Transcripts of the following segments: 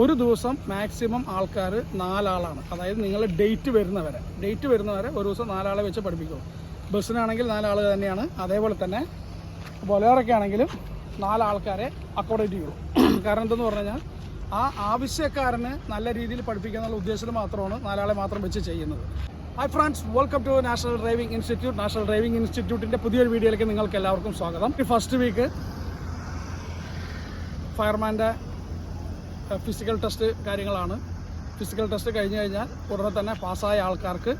ഒരു ദിവസം മാക്സിമം ആൾക്കാർ നാലാളാണ്. അതായത് നിങ്ങൾ ഡേറ്റ് വരുന്നവരെ. ഡേറ്റ് വരുന്നവരെ ഒരു ദിവസം നാലാളെ വെച്ച് പഠിപ്പിക്കും. ബസ്സിനാണെങ്കിൽ നാലാൾ തന്നെയാണ്. അതേപോലെ തന്നെ ബൊലേറൊക്കെ ആണെങ്കിലും നാലാൾക്കാരെ അക്കോമഡേറ്റ് ചെയ്യും. കാരണം എന്തെന്ന് പറഞ്ഞു കഴിഞ്ഞാൽ ആ ആവശ്യക്കാരന് നല്ല രീതിയിൽ പഠിപ്പിക്കുക എന്നുള്ള ഉദ്ദേശത്തിൽ മാത്രമാണ് നാലാളെ മാത്രം വെച്ച് ചെയ്യുന്നത്. Hi friends welcome to national driving institute national driving ഇൻസ്റ്റിറ്റ്യൂട്ടിന്റെ പുതിയൊരു വീഡിയോയിലേക്ക് നിങ്ങൾക്ക് എല്ലാവർക്കും സ്വാഗതം ഫസ്റ്റ് വീക്ക് ഫയർമാന്റെ ഫിസിക്കൽ ടെസ്റ്റ് കാര്യങ്ങളാണ്. ഫിസിക്കൽ ടെസ്റ്റ് കഴിഞ്ഞ് കഴിഞ്ഞാൽ ഉടനെ തന്നെ പാസ്സായ ആൾക്കാർക്ക്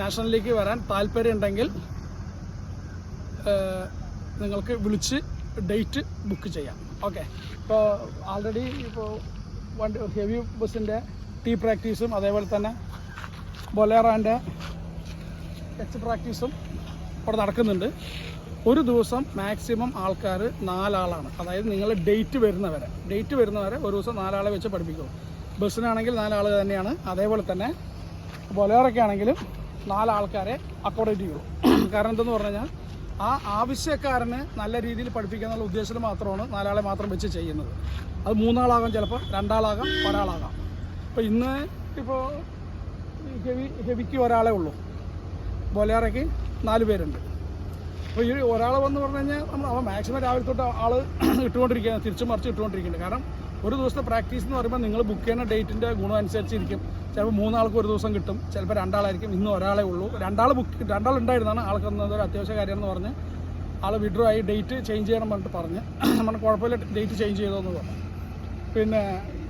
നാഷണലിലേക്ക് വരാൻ താല്പര്യമുണ്ടെങ്കിൽ നിങ്ങൾക്ക് വിളിച്ച് ഡേറ്റ് ബുക്ക് ചെയ്യാം. ഓക്കെ ഇപ്പോൾ ആൾറെഡി ഇപ്പോൾ വണ്ടി ഹെവി ബസ്സിന്റെ ടീ പ്രാക്ടീസും അതേപോലെ തന്നെ ബൊലേറാന്റെ എച്ച് പ്രാക്ടീസും അവിടെ നടക്കുന്നുണ്ട്. ഒരു ദിവസം മാക്സിമം ആൾക്കാർ നാലാളാണ്. അതായത് നിങ്ങൾ ഡേറ്റ് വരുന്നവരെ. ഡേറ്റ് വരുന്നവരെ ഒരു ദിവസം നാലാളെ വെച്ച് പഠിപ്പിക്കും. ബസ്സിനാണെങ്കിൽ നാലാൾ തന്നെയാണ്. അതേപോലെ തന്നെ ബൊലേറൊക്കെ ആണെങ്കിലും നാലാൾക്കാരെ അക്കോഡേറ്റ് ചെയ്യും. കാരണം എന്തെന്ന് പറഞ്ഞു കഴിഞ്ഞാൽ ആ ആവശ്യക്കാരന് നല്ല രീതിയിൽ പഠിപ്പിക്കുക എന്നുള്ള ഉദ്ദേശത്തിൽ മാത്രമാണ് നാലാളെ മാത്രം വെച്ച് ചെയ്യുന്നത്. അത് മൂന്നാളാകാം ചിലപ്പോൾ രണ്ടാളാകാം ഒരാളാകാം. അപ്പോൾ ഇന്ന് ഇപ്പോൾ ഹെവി ഹെവിക്ക് ഒരാളെ ഉള്ളൂ. ബൊലേറയ്ക്ക് നാല് പേരുണ്ട്. അപ്പോൾ ഈ ഒരാളെ വന്ന് പറഞ്ഞു കഴിഞ്ഞാൽ നമ്മൾ അവൻ മാക്സിമം രാവിലെ തൊട്ട് ആൾ ഇട്ടുകൊണ്ടിരിക്കുകയാണ് തിരിച്ചു മറിച്ച് ഇട്ടുകൊണ്ടിരിക്കുന്നുണ്ട്. കാരണം ഒരു ദിവസത്തെ പ്രാക്ടീസ് എന്ന് പറയുമ്പോൾ നിങ്ങൾ ബുക്ക് ചെയ്യുന്ന ഡേറ്റിന്റെ ഗുണം അനുസരിച്ചിരിക്കും. ചിലപ്പോൾ മൂന്നാൾക്ക് ഒരു ദിവസം കിട്ടും ചിലപ്പോൾ രണ്ടാളായിരിക്കും ഇന്ന് ഒരാളെ ഉള്ളൂ. രണ്ടാൾ ബുക്ക് രണ്ടാൾ ഉണ്ടായിരുന്നാണ് ആൾക്ക് വന്നത് ഒരു അത്യാവശ്യ കാര്യമെന്ന് പറഞ്ഞ് ആൾ വിഡ്രോ ആയി ഡേറ്റ് ചേഞ്ച് ചെയ്യണം പറഞ്ഞിട്ട് പറഞ്ഞ്. നമ്മൾ കുഴപ്പമില്ല ഡേറ്റ് ചേഞ്ച് ചെയ്തോന്ന് പറഞ്ഞു. പിന്നെ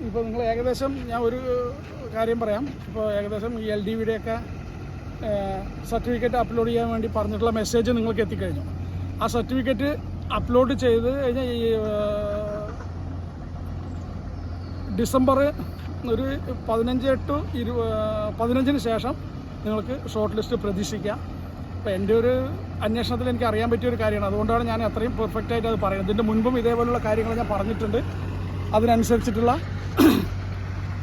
ഇപ്പോൾ നിങ്ങൾ ഏകദേശം ഞാൻ ഒരു കാര്യം പറയാം. ഇപ്പോൾ ഏകദേശം ഈ എൽ ഡി വിയുടെയൊക്കെ സർട്ടിഫിക്കറ്റ് അപ്ലോഡ് ചെയ്യാൻ വേണ്ടി പറഞ്ഞിട്ടുള്ള മെസ്സേജ് നിങ്ങൾക്ക് എത്തിക്കഴിഞ്ഞു. ആ സർട്ടിഫിക്കറ്റ് അപ്ലോഡ് ചെയ്ത് കഴിഞ്ഞാൽ ഈ ഡിസംബർ ഒരു പതിനഞ്ച് ടു ഇരു പതിനഞ്ചിന് ശേഷം നിങ്ങൾക്ക് ഷോർട്ട് ലിസ്റ്റ് പ്രതീക്ഷിക്കാം. അപ്പോൾ എന്റെ ഒരു അന്വേഷണത്തിൽ എനിക്ക് അറിയാൻ പറ്റിയ ഒരു കാര്യമാണ്. അതുകൊണ്ടാണ് ഞാൻ അത്രയും പെർഫെക്റ്റായിട്ട് അത് പറയുന്നത്. ഇതിന്റെ മുൻപും ഇതേപോലുള്ള കാര്യങ്ങൾ ഞാൻ പറഞ്ഞിട്ടുണ്ട്. അതിനനുസരിച്ചിട്ടുള്ള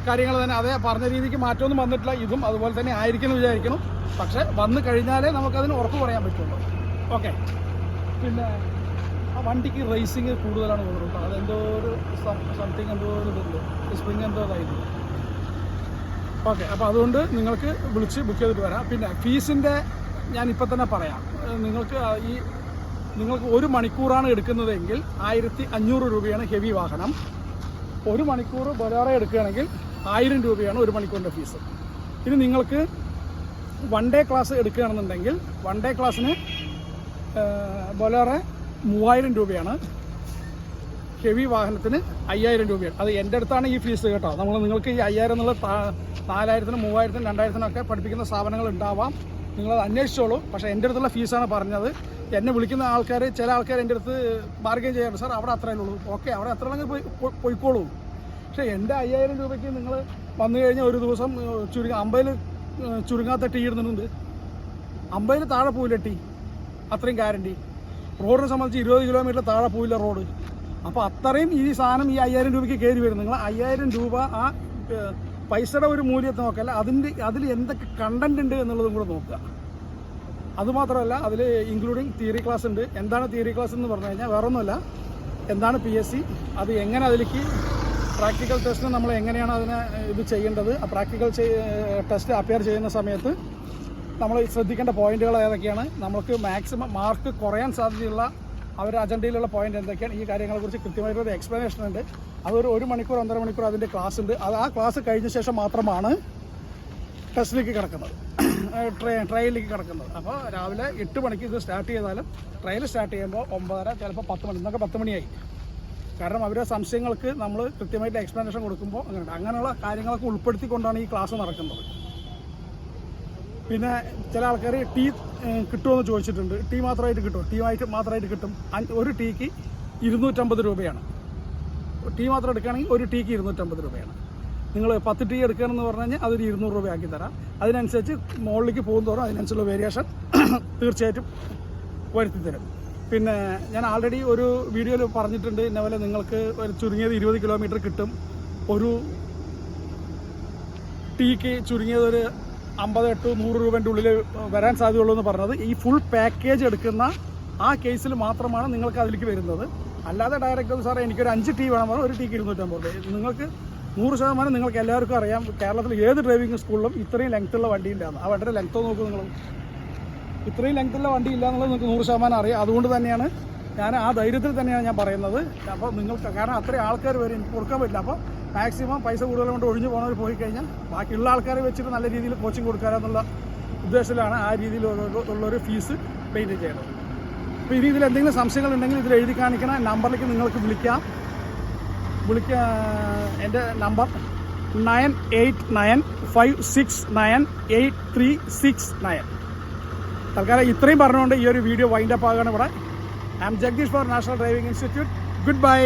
കാര്യങ്ങൾ തന്നെ അതേ പറഞ്ഞ രീതിക്ക് മാറ്റമൊന്നും വന്നിട്ടില്ല. ഇതും അതുപോലെ തന്നെ ആയിരിക്കും എന്ന് വിചാരിക്കണം പക്ഷെ വന്നു കഴിഞ്ഞാലേ നമുക്കതിന് ഉറപ്പ് പറയാൻ പറ്റുള്ളൂ. ഓക്കെ. പിന്നെ ആ വണ്ടിക്ക് റേസിങ് കൂടുതലാണ് തോന്നുന്നത് അതെന്തോ ഒരു സംതിങ് എന്തോ ഒരു ഇതുണ്ട്. സ്പ്രിങ് എന്തോ ഇതായിരുന്നു ഓക്കെ. അപ്പോൾ അതുകൊണ്ട് നിങ്ങൾക്ക് വിളിച്ച് ബുക്ക് ചെയ്തിട്ട് വരാം. പിന്നെ ഫീസിന്റെ ഞാൻ ഇപ്പം തന്നെ പറയാം. നിങ്ങൾക്ക് ഈ നിങ്ങൾക്ക് ഒരു മണിക്കൂറാണ് എടുക്കുന്നതെങ്കിൽ ആയിരത്തി അഞ്ഞൂറ് രൂപയാണ് ഹെവി വാഹനം. ഒരു മണിക്കൂർ ബൊലേറ എടുക്കുകയാണെങ്കിൽ ആയിരം രൂപയാണ് ഒരു മണിക്കൂറിന്റെ ഫീസ്. ഇനി നിങ്ങൾക്ക് വൺ ഡേ ക്ലാസ് എടുക്കുകയാണെന്നുണ്ടെങ്കിൽ വൺ ഡേ ക്ലാസ്സിന് ബൊലേറെ മൂവായിരം രൂപയാണ്. ഹെവി വാഹനത്തിന് അയ്യായിരം രൂപയാണ്. അത് എന്റെ അടുത്താണ് ഈ ഫീസ് കേട്ടോ. നമ്മൾ നിങ്ങൾക്ക് ഈ അയ്യായിരം എന്നുള്ള നാലായിരത്തിനും മൂവായിരത്തിനും രണ്ടായിരത്തിനൊക്കെ പഠിപ്പിക്കുന്ന സ്ഥാപനങ്ങൾ ഉണ്ടാവാം. നിങ്ങളത് അന്വേഷിച്ചോളൂ. പക്ഷേ എന്റെ അടുത്തുള്ള ഫീസാണ് പറഞ്ഞത്. എന്നെ വിളിക്കുന്ന ആൾക്കാർ ചില ആൾക്കാർ എന്റെ അടുത്ത് ബാർഗെയിൻ ചെയ്യാറുണ്ട്. സാർ അവിടെ അത്രയേ ഉള്ളൂ. ഓക്കെ അവിടെ അത്ര പോയി- പോയിക്കോളൂ. പക്ഷേ എന്റെ അയ്യായിരം രൂപയ്ക്ക് നിങ്ങൾ വന്നു കഴിഞ്ഞാൽ ഒരു ദിവസം ചുരുങ്ങ അമ്പതിൽ ചുരുങ്ങാത്ത ടീ ഇടുന്നുണ്ട്. അമ്പതിൽ താഴെ പോവില്ല ടീ. അത്രയും ഗ്യാരണ്ടി. റോഡിനെ സംബന്ധിച്ച് ഇരുപത് കിലോമീറ്റർ താഴെ പോയില്ല റോഡ്. അപ്പോൾ അത്രയും ഈ സാധനം ഈ അയ്യായിരം രൂപയ്ക്ക് കയറി വരും. നിങ്ങൾ അയ്യായിരം രൂപ ആ പൈസയുടെ ഒരു മൂല്യത്തെ നോക്കല്ല അതിന്റെ അതിൽ എന്തൊക്കെ കണ്ടന്റ് ഉണ്ട് എന്നുള്ളതും കൂടെ നോക്കുക. അതുമാത്രമല്ല അതിൽ ഇൻക്ലൂഡിങ് തിയറി ക്ലാസ് ഉണ്ട്. എന്താണ് തിയറി ക്ലാസ് എന്ന് പറഞ്ഞു കഴിഞ്ഞാൽ വേറൊന്നുമല്ല. എന്താണ് പി എസ് സി അത് എങ്ങനെ അതിലേക്ക് പ്രാക്ടിക്കൽ ടെസ്റ്റിന് നമ്മൾ എങ്ങനെയാണ് അതിനെ ഇത് ചെയ്യേണ്ടത്? ആ പ്രാക്ടിക്കൽ ടെസ്റ്റ് അപ്പിയർ ചെയ്യുന്ന സമയത്ത് നമ്മൾ ശ്രദ്ധിക്കേണ്ട പോയിന്റുകൾ ഏതൊക്കെയാണ്? നമുക്ക് മാക്സിമം മാർക്ക് കുറയാൻ സാധ്യതയുള്ള അവരുടെ അജണ്ടയിലുള്ള പോയിന്റ് എന്തൊക്കെയാണ്? ഈ കാര്യങ്ങളെക്കുറിച്ച് കൃത്യമായിട്ടൊരു എക്സ്പ്ലനേഷൻ ഉണ്ട്. അതൊരു ഒരു മണിക്കൂർ ഒന്നര മണിക്കൂർ അതിന്റെ ക്ലാസ് ഉണ്ട്. അത് ആ ക്ലാസ് കഴിഞ്ഞ ശേഷം മാത്രമാണ് ടെസ്റ്റിലേക്ക് കിടക്കുന്നത്. ട്രയലിലേക്ക് കിടക്കുന്നത്. അപ്പോൾ രാവിലെ എട്ട് മണിക്ക് ഇത് സ്റ്റാർട്ട് ചെയ്താലും ട്രയൽ സ്റ്റാർട്ട് ചെയ്യുമ്പോൾ ഒമ്പതര ചിലപ്പോൾ പത്ത് മണി ഇന്നൊക്കെ പത്ത് മണിയായി. കാരണം അവരുടെ സംശയങ്ങൾക്ക് നമ്മൾ കൃത്യമായിട്ട് എക്സ്പ്ലനേഷൻ കൊടുക്കുമ്പോൾ അങ്ങനെ അങ്ങനെയുള്ള കാര്യങ്ങളൊക്കെ ഉൾപ്പെടുത്തിക്കൊണ്ടാണ് ഈ ക്ലാസ് നടക്കുന്നത്. പിന്നെ ചില ആൾക്കാർ ടീ കിട്ടുമെന്ന് ചോദിച്ചിട്ടുണ്ട്. ടീ മാത്രമായിട്ട് കിട്ടും ടീ ആയിട്ട് മാത്രമായിട്ട് കിട്ടും. ഒരു ടീക്ക് ഇരുന്നൂറ്റമ്പത് രൂപയാണ്. ടീ മാത്രം എടുക്കുകയാണെങ്കിൽ ഒരു ടീക്ക് ഇരുന്നൂറ്റമ്പത് രൂപയാണ്. നിങ്ങൾ പത്ത് ടീ എടുക്കുകയാണെന്ന് പറഞ്ഞു കഴിഞ്ഞാൽ അതൊരു ഇരുന്നൂറ് രൂപ ആക്കി തരാം. അതിനനുസരിച്ച് മുകളിലേക്ക് പോകുന്നതോറും അതിനനുസരിച്ചുള്ള വേരിയേഷൻ തീർച്ചയായിട്ടും വരുത്തി തരും. പിന്നെ ഞാൻ ആൾറെഡി ഒരു വീഡിയോയിൽ പറഞ്ഞിട്ടുണ്ട് ഇന്നപോലെ നിങ്ങൾക്ക് ചുരുങ്ങിയത് ഇരുപത് കിലോമീറ്റർ കിട്ടും. ഒരു ടീക്ക് ചുരുങ്ങിയത് ഒരു അമ്പത് എട്ട് നൂറ് രൂപേന്റെ ഉള്ളിൽ വരാൻ സാധ്യതയുള്ളൂ എന്ന് പറഞ്ഞത്. ഈ ഫുൾ പാക്കേജ് എടുക്കുന്ന ആ കേസിൽ മാത്രമാണ് നിങ്ങൾക്ക് അതിലേക്ക് വരുന്നത്. അല്ലാതെ ഡയറക്റ്റ് സാറേ എനിക്കൊരു അഞ്ച് ടീ വേണം പറഞ്ഞാൽ ഒരു ടീക്ക് ഇരുന്നൂറ്റമ്പത് രൂപ. നിങ്ങൾക്ക് നൂറ് ശതമാനം നിങ്ങൾക്ക് എല്ലാവർക്കും അറിയാം. കേരളത്തിൽ ഏത് ഡ്രൈവിംഗ് സ്കൂളിലും ഇത്രയും ലെങ്ത്തുള്ള വണ്ടിയില്ലാന്ന് ആ വണ്ടിയുടെ ലെങ്ത്ത് നോക്കും നിങ്ങൾ ഇത്രയും ലെങ്ത്തുള്ള വണ്ടി ഇല്ല എന്നുള്ളത് നിങ്ങൾക്ക് നൂറ് ശതമാനം അറിയാം. അതുകൊണ്ട് തന്നെയാണ് ഞാൻ ആ ധൈര്യത്തിൽ തന്നെയാണ് ഞാൻ പറയുന്നത്. അപ്പോൾ നിങ്ങൾക്ക് കാരണം അത്രയും ആൾക്കാർ വരും. കൊടുക്കാൻ പറ്റില്ല. അപ്പോൾ മാക്സിമം പൈസ കൂടുതൽ കൊണ്ട് ഒഴിഞ്ഞു പോകുന്നവർ പോയി കഴിഞ്ഞാൽ ബാക്കിയുള്ള ആൾക്കാരെ വെച്ചിട്ട് നല്ല രീതിയിൽ കോച്ചിങ് കൊടുക്കാനെന്നുള്ള ഉദ്ദേശത്തിലാണ് ആ രീതിയിൽ ഉള്ള- ഉള്ളൊരു ഫീസ് പെയിന്റ് ചെയ്യുന്നത് അപ്പോൾ ഇനി ഇതിൽ എന്തെങ്കിലും സംശയങ്ങൾ ഉണ്ടെങ്കിൽ ഇതിൽ എഴുതി കാണിക്കണ. നമ്പറിലേക്ക് നിങ്ങൾക്ക് വിളിക്കാം. വിളിക്കുക എന്റെ number nine eight nine five six nine eight three six nine. തൽക്കാലം ഇത്രയും പറഞ്ഞുകൊണ്ട് ഈ ഒരു വീഡിയോ വൈൻഡപ്പ് ആകാണ് ഇവിടെ. I'm Jagadish for national driving institute good bye